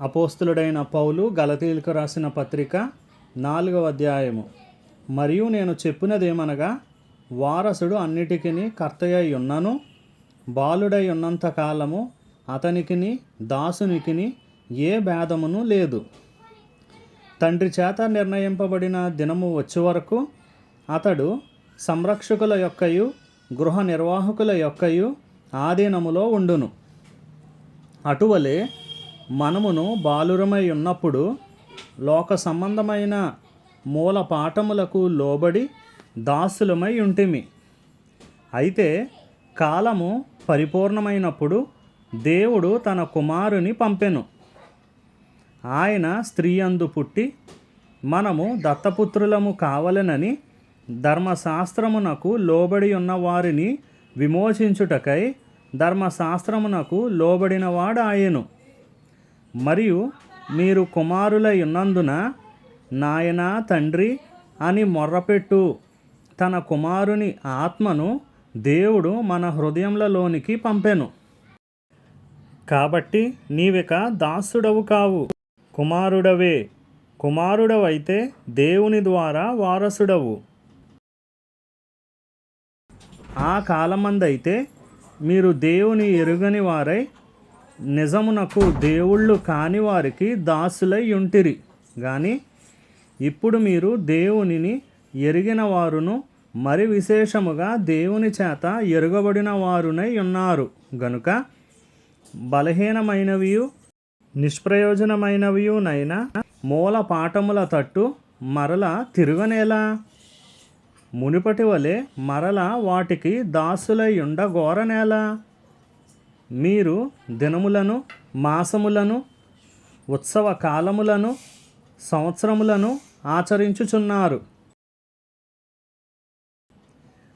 అపోస్తులుడైన పౌలు గలతీలకు రాసిన పత్రిక నాలుగవ అధ్యాయము. మరియు నేను చెప్పినదేమనగా వారసుడు అన్నిటికీ కర్తయ్య ఉన్నను బాలుడై ఉన్నంత కాలము అతనికిని దాసునికిని ఏ భేదమును లేదు. తండ్రి చేత నిర్ణయింపబడిన దినము వచ్చే వరకు అతడు సంరక్షకుల యొక్కయు గృహ నిర్వాహకుల యొక్కయు ఆధీనములో ఉండును. అటువలే మనమును బాలురమై ఉన్నప్పుడు లోక సంబంధమైన మూల పాఠములకు లోబడి దాసులమై ఉంటిమి. అయితే కాలము పరిపూర్ణమైనప్పుడు దేవుడు తన కుమారుని పంపెను. ఆయన స్త్రీ అందు పుట్టి మనము దత్తపుత్రులము కావలనని ధర్మశాస్త్రమునకు లోబడి ఉన్న వారిని విమోచించుటకై ధర్మశాస్త్రమునకు లోబడినవాడు మరియు మీరు కుమారులై ఉన్నందున నాయనా తండ్రి అని మొర్రపెట్టు. తన కుమారుని ఆత్మను దేవుడు మన హృదయంలలోనికి పంపెను. కాబట్టి నీవిక దాసుడవు కావు. కుమారుడవే. కుమారుడవైతే దేవుని ద్వారా వారసుడవు. ఆ కాలమందైతే మీరు దేవుని ఎరుగని వారై నిజమునకు దేవుళ్ళు కాని వారికి దాసులై ఉంటిరి. కానీ ఇప్పుడు మీరు దేవునిని ఎరిగిన వారును మరి విశేషముగా దేవుని చేత ఎరుగబడిన వారునై ఉన్నారు. గనుక బలహీనమైనవియు నిష్ప్రయోజనమైనవియునైనా మూల పాఠముల తట్టు మరల తిరుగనేలా? మునుపటి వలె మరల వాటికి దాసులై ఉండగోరనేలా? మీరు దినములను మాసములను ఉత్సవ కాలములను సంవత్సరములను ఆచరించుచున్నారు.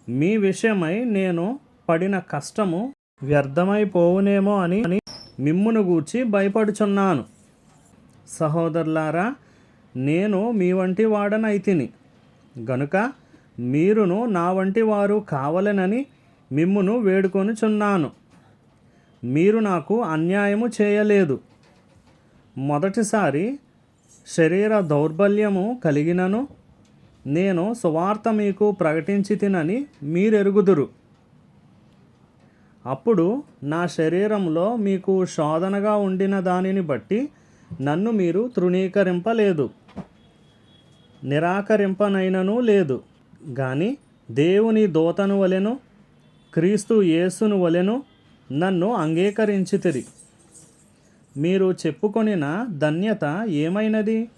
మీ విషయమై నేను పడిన కష్టము వ్యర్థమైపోవునేమో అని మిమ్మును గూర్చి భయపడుచున్నాను. సహోదరులారా నేను మీ వంటి వాడనైతిని. గనుక మీరును నా వంటి వారు కావలెనని మిమ్మును వేడుకొనుచున్నాను. మీరు నాకు అన్యాయము చేయలేదు. మొదటిసారి శరీర దౌర్బల్యము కలిగినను. నేను సువార్త మీకు ప్రకటించి తినని మీరెరుగుదురు. అప్పుడు నా శరీరంలో మీకు శోధనగా ఉండిన దానిని బట్టి నన్ను మీరు తృణీకరింపలేదు. నిరాకరింపనైనను లేదు. కానీ దేవుని దోతను వలెను క్రీస్తు యేసును వలెను నన్ను అంగీకరించితిరి. మీరు చెప్పుకొనిన ధన్యత ఏమైనది?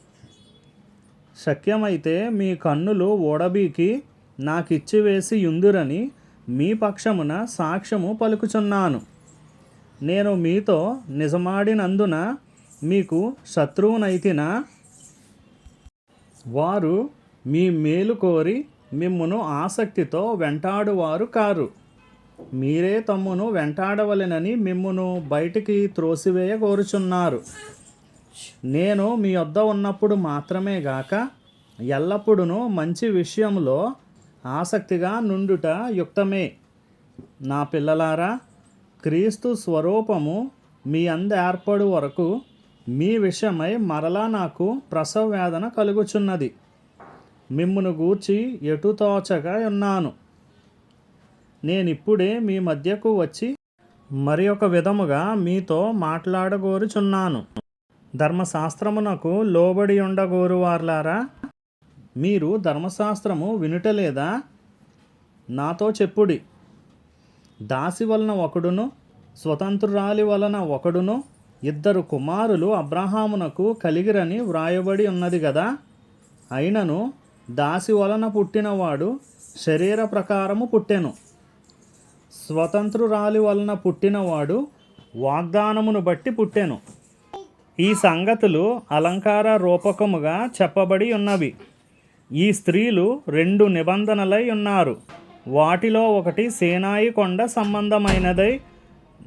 శక్యమైతే మీ కన్నులు ఓడబీకి నాకిచ్చివేసి యుందురని మీ పక్షమున సాక్ష్యము పలుకుచున్నాను. నేను మీతో నిజమాడినందున మీకు శత్రువునైతినా? వారు మీ మేలు కోరి మిమ్మును ఆసక్తితో వెంటాడువారు కారు. మీరే తమ్మును వెంటాడవలెనని మిమ్మును బయటికి త్రోసివేయ కోరుచున్నారు. నేను మీ వద్ద ఉన్నప్పుడు మాత్రమే గాక ఎల్లప్పుడూ మంచి విషయంలో ఆసక్తిగా నుండుట యుక్తమే. నా పిల్లలారా క్రీస్తు స్వరూపము మీ అంద ఏర్పడు వరకు మీ విషయమై మరలా నాకు ప్రసవ వేదన కలుగుచున్నది. మిమ్మును గూర్చి ఎటు తోచగా ఉన్నాను. నేనిప్పుడే మీ మధ్యకు వచ్చి మరి ఒక విధముగా మీతో మాట్లాడగోరుచున్నాను. ధర్మశాస్త్రమునకు లోబడి ఉండగోరువార్లారా? మీరు ధర్మశాస్త్రము వినుటలేదా? నాతో చెప్పుడి. దాసి వలన ఒకడును స్వతంత్రురాలి వలన ఒకడును ఇద్దరు కుమారులు అబ్రహామునకు కలిగిరని వ్రాయబడి ఉన్నది కదా అయినను దాసి వలన పుట్టినవాడు శరీర ప్రకారము పుట్టెను. స్వతంత్రురాలి వలన పుట్టినవాడు వాగ్దానమును బట్టి పుట్టెను. ఈ సంగతులు అలంకార రూపకముగా చెప్పబడి ఉన్నవి. ఈ స్త్రీలు రెండు నిబంధనలై ఉన్నారు. వాటిలో ఒకటి సేనాయి కొండ సంబంధమైనదై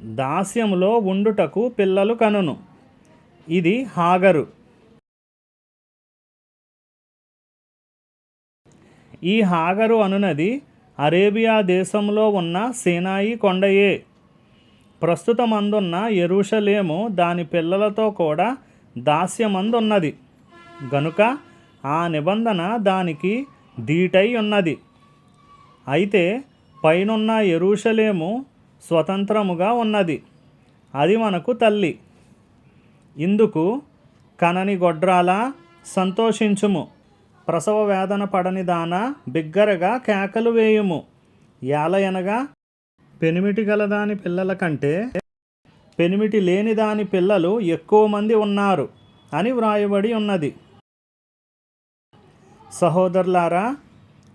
దాస్యములో ఉండుటకు పిల్లలు కనును. ఇది హాగరు. ఈ హాగరు అనునది అరేబియా దేశంలో ఉన్న సేనాయి కొండయే. ప్రస్తుతమందున్న ఎరుషలేము దాని పిల్లలతో కూడా దాస్యమందున్నది. గనుక ఆ నిబంధన దానికి ధీటై ఉన్నది. అయితే పైనున్న ఎరుషలేము స్వతంత్రముగా ఉన్నది. అది మనకు తల్లి. ఇందుకు కనని గొడ్రాల సంతోషించుము. ప్రసవ వేదన పడని దాన బిగ్గరగా కేకలు వేయుము. ఏలయనగా పెనిమిటి గల దాని పిల్లల కంటే పెనిమిటి లేని దాని పిల్లలు ఎక్కువ మంది ఉన్నారు అని వ్రాయబడి ఉన్నది. సహోదరులారా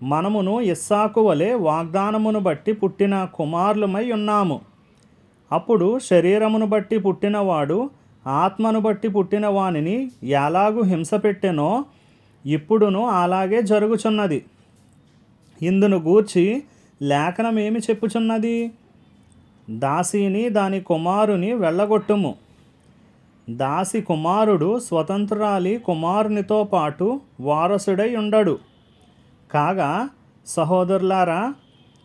మనమును ఇస్సాకు వలె వాగ్దానమును బట్టి పుట్టిన కుమారులమై ఉన్నాము. అప్పుడు శరీరమును బట్టి పుట్టినవాడు ఆత్మను బట్టి పుట్టిన వానిని ఎలాగు హింస పెట్టెనో ఇప్పుడును అలాగే జరుగుచున్నది. ఇందును గూర్చి లేఖనం ఏమి చెప్పుచున్నది? దాసిని దాని కుమారుని వెళ్ళగొట్టుము. దాసి కుమారుడు స్వతంత్రాలి కుమారునితో పాటు వారసుడై ఉండడు. కాగా సహోదరులారా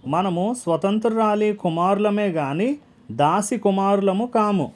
మనము స్వతంత్రాలి కుమారులమే కానీ దాసి కుమారులము కాము.